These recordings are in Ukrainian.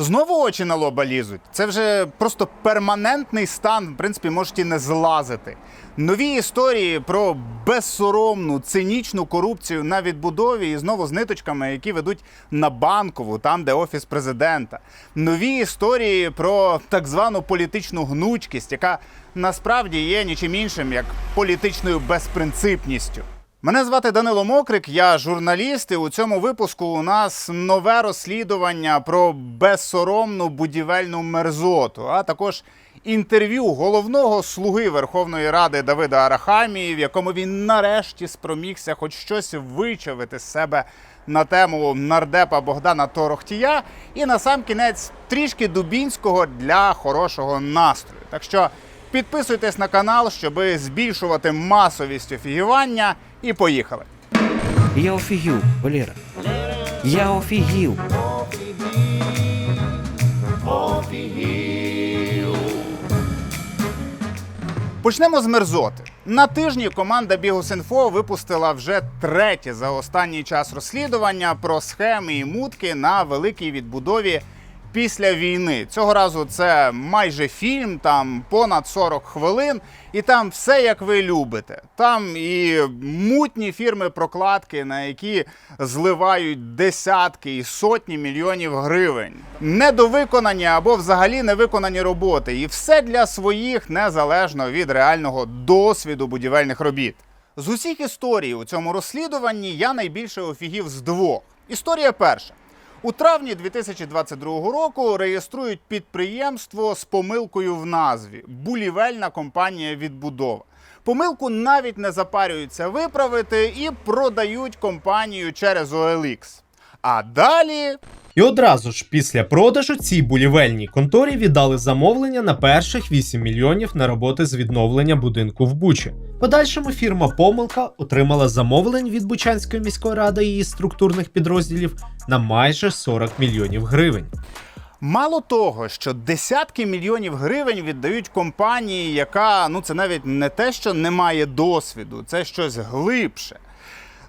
Знову очі на лоба лізуть. Це вже просто перманентний стан, в принципі, можуть і не злазити. Нові історії про безсоромну, цинічну корупцію на відбудові і знову з ниточками, які ведуть на банкову, там, де офіс президента. Нові історії про так звану політичну гнучкість, яка насправді є нічим іншим, як політичною безпринципністю. Мене звати Данило Мокрик, я журналіст, і у цьому випуску у нас нове розслідування про безсоромну будівельну мерзоту, а також інтерв'ю головного слуги Верховної Ради Давида Арахамії, в якому він нарешті спромігся хоч щось вичавити з себе на тему нардепа Богдана Торохтія. І на сам кінець трішки дубінського для хорошого настрою. Так що підписуйтесь на канал, щоб збільшувати масовість офігівання. І поїхали. Я офігів, Валера. Я офігів. Почнемо з мерзоти. На тижні команда Бігус.Інфо випустила вже третє за останній час розслідування про схеми і мутки на великій відбудові після війни. Цього разу це майже фільм, там понад 40 хвилин, і там все як ви любите. Там і мутні фірми прокладки, на які зливають десятки і сотні мільйонів гривень, недовиконані або взагалі невиконані роботи, і все для своїх незалежно від реального досвіду будівельних робіт. З усіх історій у цьому розслідуванні я найбільше офігів з двох. Історія перша. У травні 2022 року реєструють підприємство з помилкою в назві Булівельна компанія відбудова. Помилку навіть не запарюються виправити і продають компанію через OLX. А далі І одразу ж після продажу цій булівельній конторі віддали замовлення на перших 8 мільйонів на роботи з відновлення будинку в Бучі. Подальшому фірма Помилка отримала замовлень від Бучанської міської ради і її структурних підрозділів на майже 40 мільйонів гривень. Мало того, що десятки мільйонів гривень віддають компанії, яка ну це навіть не те, що не має досвіду, це щось глибше.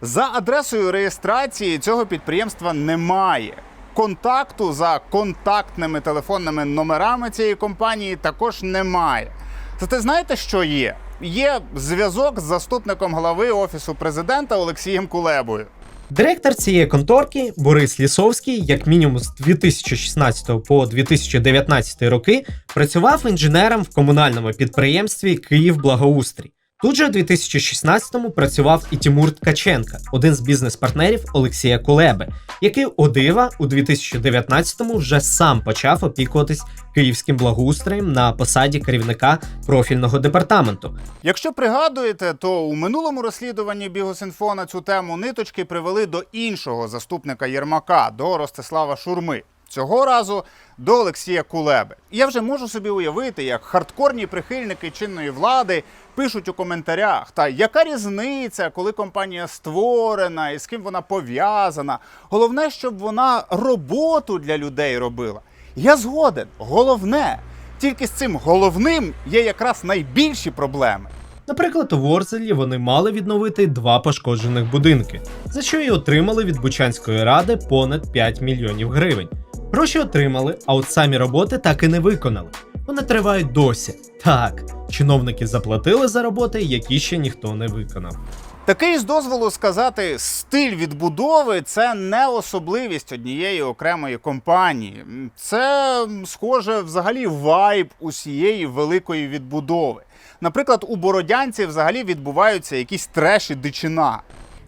За адресою реєстрації цього підприємства немає. Контакту за контактними телефонними номерами цієї компанії також немає. Зате знаєте, що є? Є зв'язок з заступником глави офісу президента Олексієм Кулебою. Директор цієї конторки Борис Лісовський, як мінімум з 2016 по 2019 роки, працював інженером в комунальному підприємстві Київ Благоустрій. Тут же у 2016-му працював і Тимур Ткаченка, один з бізнес-партнерів Олексія Кулеби, який у дива у 2019-му вже сам почав опікуватись київським благоустроєм на посаді керівника профільного департаменту. Якщо пригадуєте, то у минулому розслідуванні Бігосінфо на цю тему ниточки привели до іншого заступника Єрмака, до Ростислава Шурми. Цього разу до Олексія Кулеби. Я вже можу собі уявити, як хардкорні прихильники чинної влади пишуть у коментарях: та яка різниця, коли компанія створена і з ким вона пов'язана. Головне, щоб вона роботу для людей робила. Я згоден, головне. Тільки з цим головним є якраз найбільші проблеми. Наприклад, у Ворзелі вони мали відновити два пошкоджених будинки, за що й отримали від Бучанської ради понад 5 мільйонів гривень. Гроші отримали, а от самі роботи так і не виконали. Вони тривають досі. Так, чиновники заплатили за роботи, які ще ніхто не виконав. Такий з дозволу сказати, стиль відбудови це не особливість однієї окремої компанії. Це схоже взагалі вайб усієї великої відбудови. Наприклад, у Бородянці взагалі відбуваються якісь треші дичина.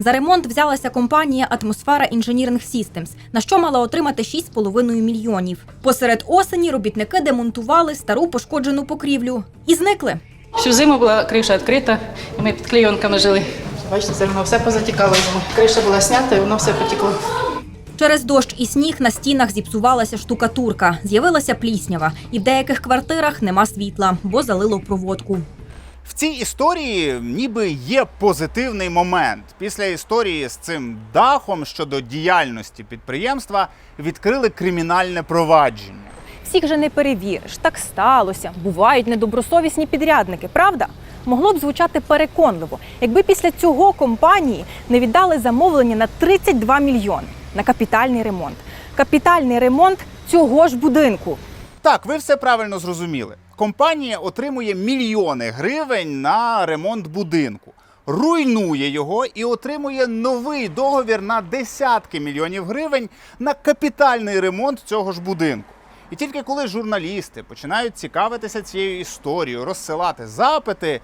За ремонт взялася компанія Атмосфера Engineering Systems, на що мала отримати 6,5 мільйонів. Посеред осені робітники демонтували стару пошкоджену покрівлю і зникли. Всю зиму була криша відкрита, і ми під клейонками жили. Бачите, все одно все позатікало. Криша була снята, і воно все потекло. Через дощ і сніг на стінах зіпсувалася штукатурка, з'явилася пліснява, і в деяких квартирах нема світла, бо залило проводку. В цій історії ніби є позитивний момент. Після історії з цим дахом щодо діяльності підприємства відкрили кримінальне провадження. Всіх же не перевіриш. Так сталося. Бувають недобросовісні підрядники, правда? Могло б звучати переконливо, якби після цього компанії не віддали замовлення на 32 мільйони на капітальний ремонт. Капітальний ремонт цього ж будинку. Так, ви все правильно зрозуміли. Компанія отримує мільйони гривень на ремонт будинку, руйнує його і отримує новий договір на десятки мільйонів гривень на капітальний ремонт цього ж будинку. І тільки коли журналісти починають цікавитися цією історією, розсилати запити,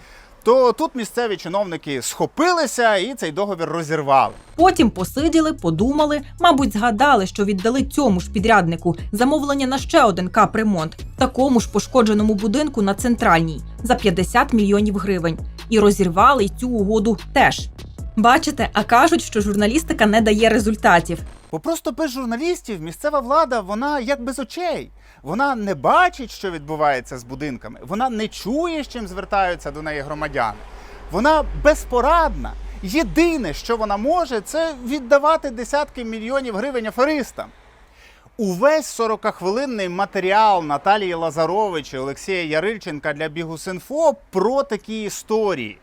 то тут місцеві чиновники схопилися і цей договір розірвали. Потім посиділи, подумали, мабуть, згадали, що віддали цьому ж підряднику замовлення на ще один капремонт, такому ж пошкодженому будинку на центральній за 50 мільйонів гривень, і розірвали й цю угоду теж. Бачите, а кажуть, що журналістика не дає результатів. Бо просто без журналістів місцева влада, вона як без очей. Вона не бачить, що відбувається з будинками. Вона не чує, з чим звертаються до неї громадяни. Вона безпорадна. Єдине, що вона може, це віддавати десятки мільйонів гривень аферистам. Увесь 40-хвилинний матеріал Наталії Лазарович і Олексія Ярильченка для Бігусинфо про такі історії.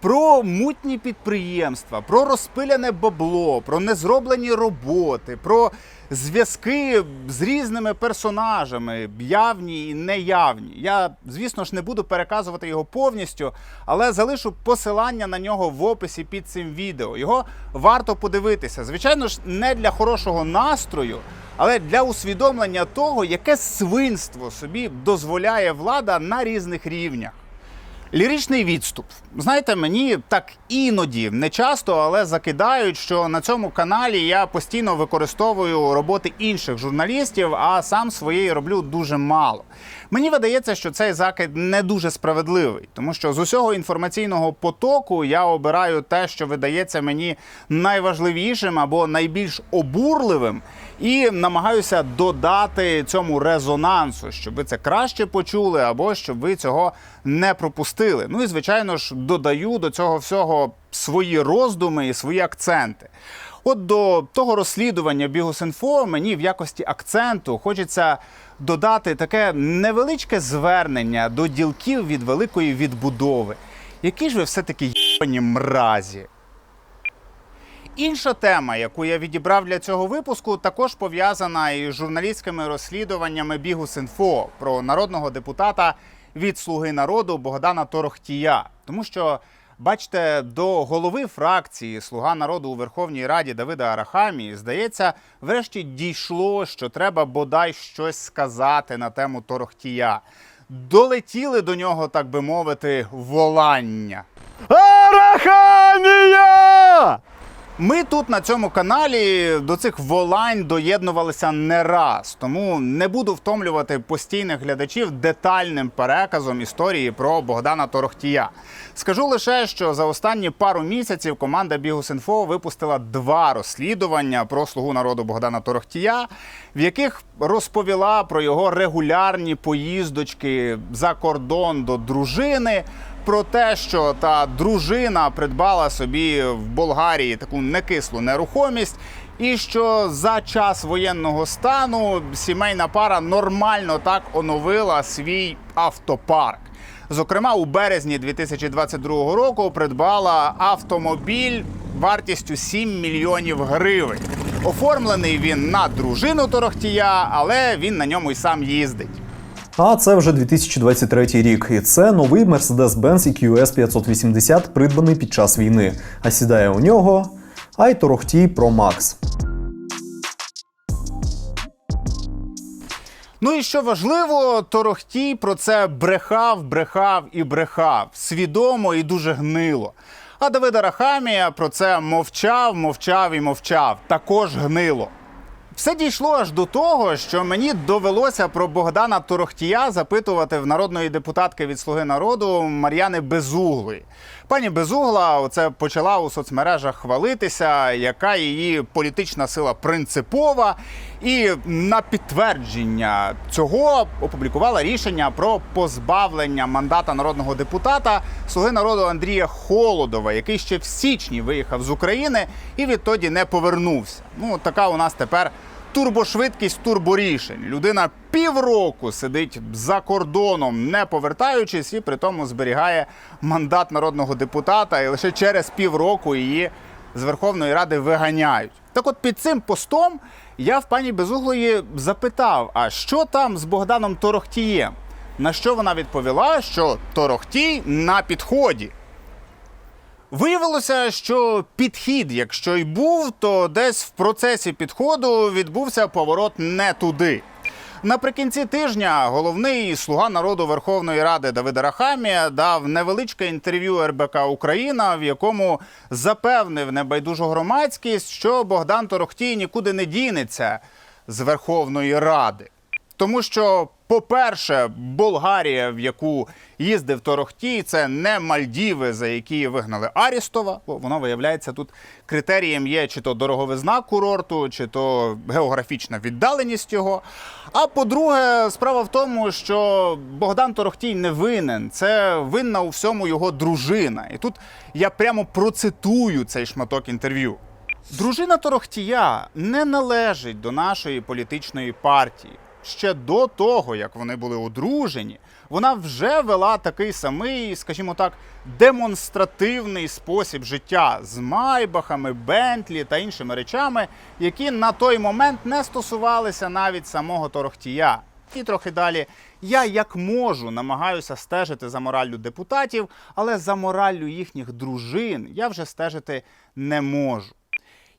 Про мутні підприємства, про розпиляне бабло, про незроблені роботи, про зв'язки з різними персонажами, явні і неявні. Я, звісно ж, не буду переказувати його повністю, але залишу посилання на нього в описі під цим відео. Його варто подивитися. Звичайно ж, не для хорошого настрою, але для усвідомлення того, яке свинство собі дозволяє влада на різних рівнях. Ліричний відступ. Знаєте, мені так іноді, не часто, але закидають, що на цьому каналі я постійно використовую роботи інших журналістів, а сам своєї роблю дуже мало. Мені видається, що цей закид не дуже справедливий, тому що з усього інформаційного потоку я обираю те, що видається мені найважливішим або найбільш обурливим, і намагаюся додати цьому резонансу, щоб ви це краще почули, або щоб ви цього не пропустили. Ну і звичайно ж додаю до цього всього свої роздуми і свої акценти. От до того розслідування Бігус.Інфо мені в якості акценту хочеться додати таке невеличке звернення до ділків від великої відбудови. Які ж ви все-таки єбані мразі? Інша тема, яку я відібрав для цього випуску, також пов'язана із журналістськими розслідуваннями Бігус.Інфо про народного депутата від Слуги народу Богдана Торохтія. Тому що, бачите, до голови фракції Слуга народу у Верховній Раді Давида Арахамії, здається, врешті дійшло, що треба бодай щось сказати на тему Торохтія. Долетіли до нього, так би мовити, волання. Арахамія! Ми тут на цьому каналі до цих волань доєднувалися не раз, тому не буду втомлювати постійних глядачів детальним переказом історії про Богдана Торохтія. Скажу лише, що за останні пару місяців команда Бігус.Інфо випустила два розслідування про слугу народу Богдана Торохтія, в яких розповіла про його регулярні поїздочки за кордон до дружини про те, що та дружина придбала собі в Болгарії таку некислу нерухомість, і що за час воєнного стану сімейна пара нормально так оновила свій автопарк. Зокрема, у березні 2022 року придбала автомобіль вартістю 7 мільйонів гривень. Оформлений він на дружину Торохтія, але він на ньому й сам їздить. А це вже 2023 рік, і це новий Mercedes-Benz EQS 580, придбаний під час війни. А сідає у нього iTorохтій Pro Max. Ну і що важливо, Торохтій про це брехав, брехав і брехав свідомо і дуже гнило. А Давид Арахамія про це мовчав, мовчав і мовчав. Також гнило. Все дійшло аж до того, що мені довелося про Богдана Торохтія запитувати в народної депутатки від Слуги народу Мар'яни Безуглої. Пані Безугла оце почала у соцмережах хвалитися, яка її політична сила принципова, і на підтвердження цього опублікувала рішення про позбавлення мандата народного депутата Слуги народу Андрія Холодова, який ще в січні виїхав з України і відтоді не повернувся. Ну така у нас тепер турбошвидкість турборішень. Людина півроку сидить за кордоном, не повертаючись, і при тому зберігає мандат народного депутата, і лише через півроку її з Верховної Ради виганяють. Так от під цим постом я в пані Безуглої запитав, а що там з Богданом Торохтієм? На що вона відповіла, що Торохтій на підході. Виявилося, що підхід, якщо й був, то десь в процесі підходу відбувся поворот не туди. Наприкінці тижня головний слуга народу Верховної Ради Давид Рахамія дав невеличке інтерв'ю РБК Україна, в якому запевнив небайдужу громадськість, що Богдан Торохтій нікуди не дінеться з Верховної Ради. Тому що, по-перше, Болгарія, в яку їздив Торохтій, це не Мальдіви, за які вигнали Арістова. Бо воно виявляється тут критерієм є чи то дороговизна курорту, чи то географічна віддаленість його. А по-друге, справа в тому, що Богдан Торохтій не винен. Це винна у всьому його дружина. І тут я прямо процитую цей шматок інтерв'ю. Дружина Торохтія не належить до нашої політичної партії. Ще до того, як вони були одружені, вона вже вела такий самий, скажімо так, демонстративний спосіб життя з майбахами, бентлі та іншими речами, які на той момент не стосувалися навіть самого Торохтія. І трохи далі я як можу намагаюся стежити за мораллю депутатів, але за мораллю їхніх дружин я вже стежити не можу.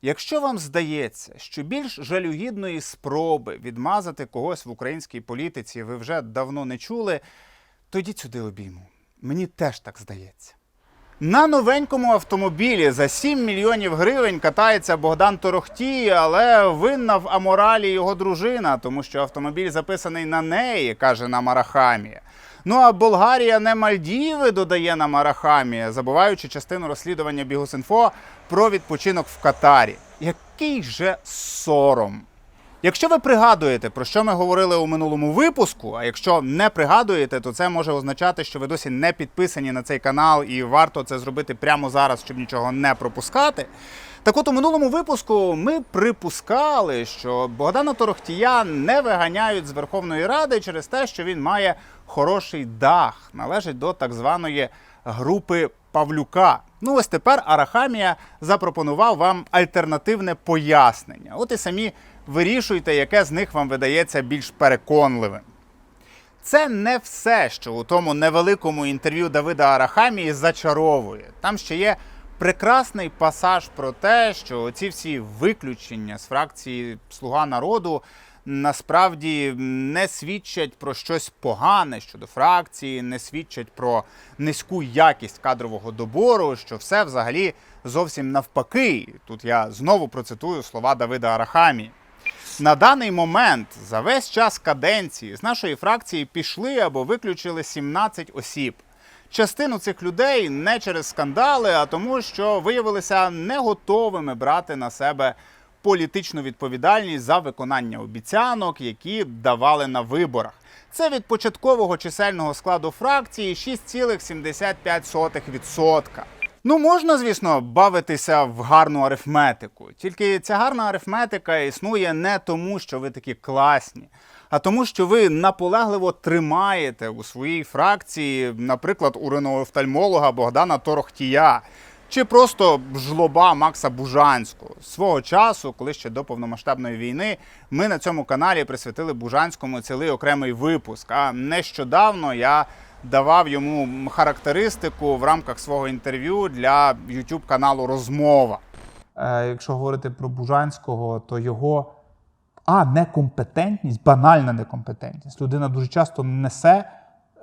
Якщо вам здається, що більш жалюгідної спроби відмазати когось в українській політиці ви вже давно не чули, то йдіть сюди обійму. Мені теж так здається. На новенькому автомобілі за 7 мільйонів гривень катається Богдан Торохтій, але винна в аморалі його дружина, тому що автомобіль записаний на неї, каже нам Арахамія. Ну а Болгарія не Мальдіви додає нам Арахамія, забуваючи частину розслідування Бігусінфо про відпочинок в Катарі. Який же сором! Якщо ви пригадуєте, про що ми говорили у минулому випуску, а якщо не пригадуєте, то це може означати, що ви досі не підписані на цей канал і варто це зробити прямо зараз, щоб нічого не пропускати. Так от у минулому випуску ми припускали, що Богдана Торохтія не виганяють з Верховної Ради через те, що він має хороший дах, належить до так званої групи Павлюка. Ну ось тепер Арахамія запропонував вам альтернативне пояснення. От і самі вирішуйте, яке з них вам видається більш переконливим. Це не все, що у тому невеликому інтерв'ю Давида Арахамії зачаровує. Там ще є прекрасний пасаж про те, що ці всі виключення з фракції Слуга народу насправді не свідчать про щось погане щодо фракції, не свідчать про низьку якість кадрового добору, що все взагалі зовсім навпаки. Тут я знову процитую слова Давида Арахамії. На даний момент за весь час каденції з нашої фракції пішли або виключили 17 осіб. Частину цих людей не через скандали, а тому, що виявилися не готовими брати на себе політичну відповідальність за виконання обіцянок, які давали на виборах. Це від початкового чисельного складу фракції 6,75%. Ну, можна, звісно, бавитися в гарну арифметику. Тільки ця гарна арифметика існує не тому, що ви такі класні, а тому, що ви наполегливо тримаєте у своїй фракції, наприклад, уринофтальмолога Богдана Торохтія. Чи просто жлоба Макса Бужанського свого часу, коли ще до повномасштабної війни, ми на цьому каналі присвятили Бужанському цілий окремий випуск. А нещодавно я давав йому характеристику в рамках свого інтерв'ю для youtube каналу Розмова. Е, якщо говорити про Бужанського, то його а, некомпетентність, банальна некомпетентність. Людина дуже часто несе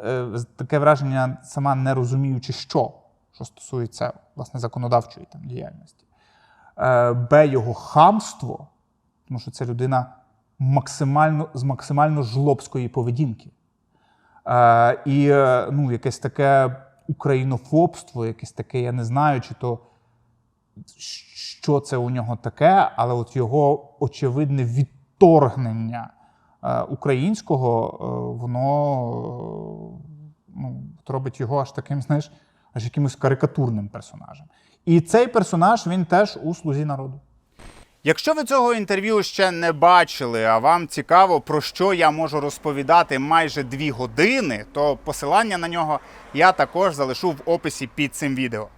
е, таке враження, сама не розуміючи, що, що стосується власне законодавчої там, діяльності. Е, Б, його хамство, тому що це людина максимально, з максимально жлобської поведінки. Е, і е, ну, якесь таке українофобство, якесь таке, я не знаю, чи то що це у нього таке, але от його очевидне відторгнення е, українського, е, воно е, ну, робить його аж таким, знаєш, аж якимось карикатурним персонажем. І цей персонаж він теж у слузі народу. Якщо ви цього інтерв'ю ще не бачили, а вам цікаво, про що я можу розповідати майже дві години, то посилання на нього я також залишу в описі під цим відео.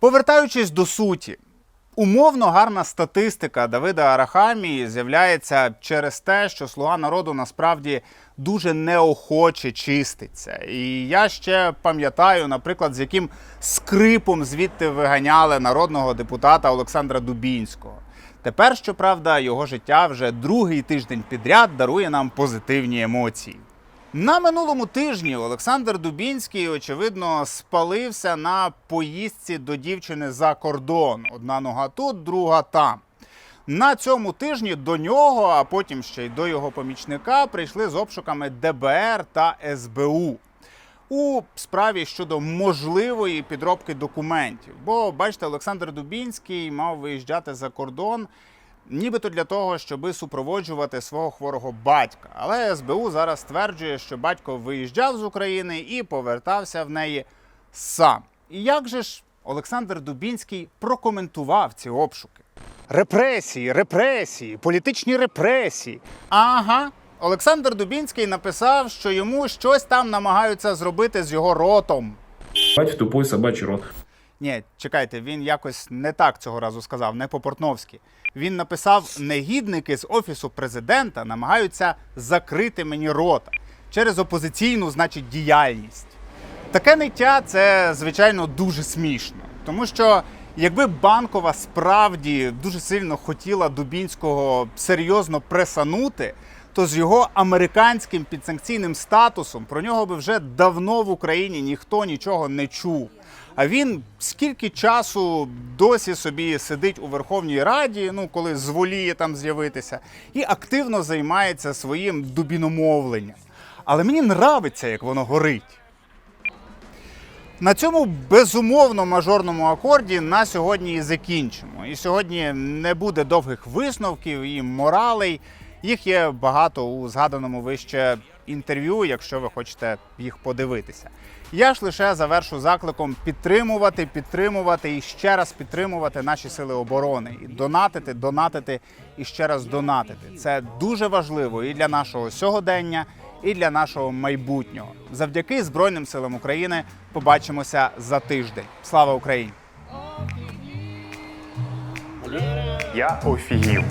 Повертаючись до суті, Умовно гарна статистика Давида Арахамії з'являється через те, що слуга народу насправді дуже неохоче чиститься. І я ще пам'ятаю, наприклад, з яким скрипом звідти виганяли народного депутата Олександра Дубінського. Тепер, щоправда, його життя вже другий тиждень підряд дарує нам позитивні емоції. На минулому тижні Олександр Дубінський, очевидно, спалився на поїздці до дівчини за кордон. Одна нога тут, друга там. На цьому тижні до нього, а потім ще й до його помічника, прийшли з обшуками ДБР та СБУ у справі щодо можливої підробки документів. Бо, бачите, Олександр Дубінський мав виїжджати за кордон. Нібито для того, щоби супроводжувати свого хворого батька. Але СБУ зараз стверджує, що батько виїжджав з України і повертався в неї сам. І як же ж Олександр Дубінський прокоментував ці обшуки? Репресії, репресії, політичні репресії. Ага. Олександр Дубінський написав, що йому щось там намагаються зробити з його ротом. Бать в тупой собачий рот. Ні, чекайте, він якось не так цього разу сказав, не по-портновськи. Він написав: негідники з офісу президента намагаються закрити мені рота через опозиційну, значить, діяльність. Таке ниття це, звичайно, дуже смішно. Тому що якби банкова справді дуже сильно хотіла Дубінського серйозно пресанути, то з його американським підсанкційним статусом про нього би вже давно в Україні ніхто нічого не чув. А він скільки часу досі собі сидить у Верховній Раді, ну коли зволіє там з'явитися, і активно займається своїм дубіномовленням. Але мені нравиться, як воно горить. На цьому безумовно мажорному акорді на сьогодні і закінчимо. І сьогодні не буде довгих висновків і моралей. Їх є багато у згаданому вище інтерв'ю, якщо ви хочете їх подивитися. Я ж лише завершу закликом підтримувати, підтримувати і ще раз підтримувати наші сили оборони. І донатити, донатити і ще раз донатити. Це дуже важливо і для нашого сьогодення, і для нашого майбутнього. Завдяки Збройним силам України побачимося за тиждень. Слава Україні! Я офігів.